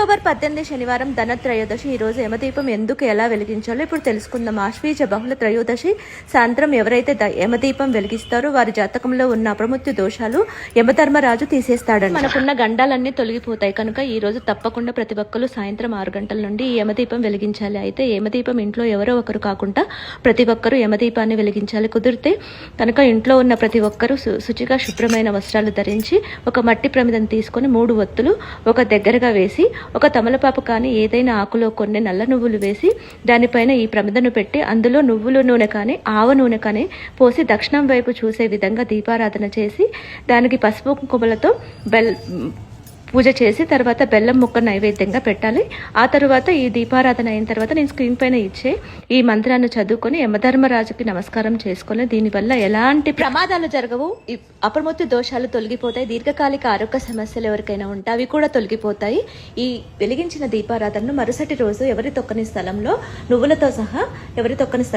October పద్దెనిమిది శనివారం ధనత్రయోదశి. ఈ రోజు యమదీపం ఎందుకు ఎలా వెలిగించాలో ఇప్పుడు తెలుసుకుందాం. ఆశ్వీజ బహుళ త్రయోదశి. సాయంత్రం ఎవరైతే ద- యమదీపం వెలిగిస్తారో వారి జాతకంలో ఉన్న అప్రమృత్యు దోషాలు యమధర్మరాజు తీసేస్తాడని మనకున్న గండాలన్నీ తొలగిపోతాయి. కనుక ఈ రోజు తప్పకుండా ప్రతి ఒక్కరు సాయంత్రం ఆరు గంటల నుండి ఈ యమదీపం వెలిగించాలి. అయితే యమదీపం ఇంట్లో ఎవరో ఒకరు కాకుండా ప్రతి ఒక్కరూ యమదీపాన్ని వెలిగించాలి. కుదిరితే కనుక ఇంట్లో ఉన్న ప్రతి ఒక్కరూ శుచిగా శుభ్రమైన వస్త్రాలు ధరించి ఒక మట్టి ప్రమిదం తీసుకొని మూడు ఒత్తులు ఒక దగ్గరగా వేసి ఒక తమలపాపు కానీ ఏదైనా ఆకులో కొన్ని నల్ల నువ్వులు వేసి దానిపైన ఈ ప్రమిదను పెట్టి అందులో నువ్వుల నూనె కానీ ఆవ నూనె కానీ పోసి దక్షిణం వైపు చూసే విధంగా దీపారాధన చేసి దానికి పసుపు కుంకుమలతో బెల్ పూజ చేసి తర్వాత బెల్లం ముక్క నైవేద్యంగా పెట్టాలి. ఆ తర్వాత ఈ దీపారాధన అయిన తర్వాత నేను స్క్రీన్ పైన ఇచ్చే ఈ మంత్రాన్ని చదువుకొని యమధర్మరాజుకి నమస్కారం చేసుకొని దీనివల్ల ఎలాంటి ప్రమాదాలు జరగవు. అప్రమత్త దోషాలు తొలగిపోతాయి. దీర్ఘకాలిక ఆరోగ్య సమస్యలు ఎవరికైనా ఉంటే అవి కూడా తొలగిపోతాయి. ఈ వెలిగించిన దీపారాధనను మరుసటి రోజు ఎవరి తొక్కని స్థలంలో నువ్వులతో సహా ఎవరి తొక్కని స్థలం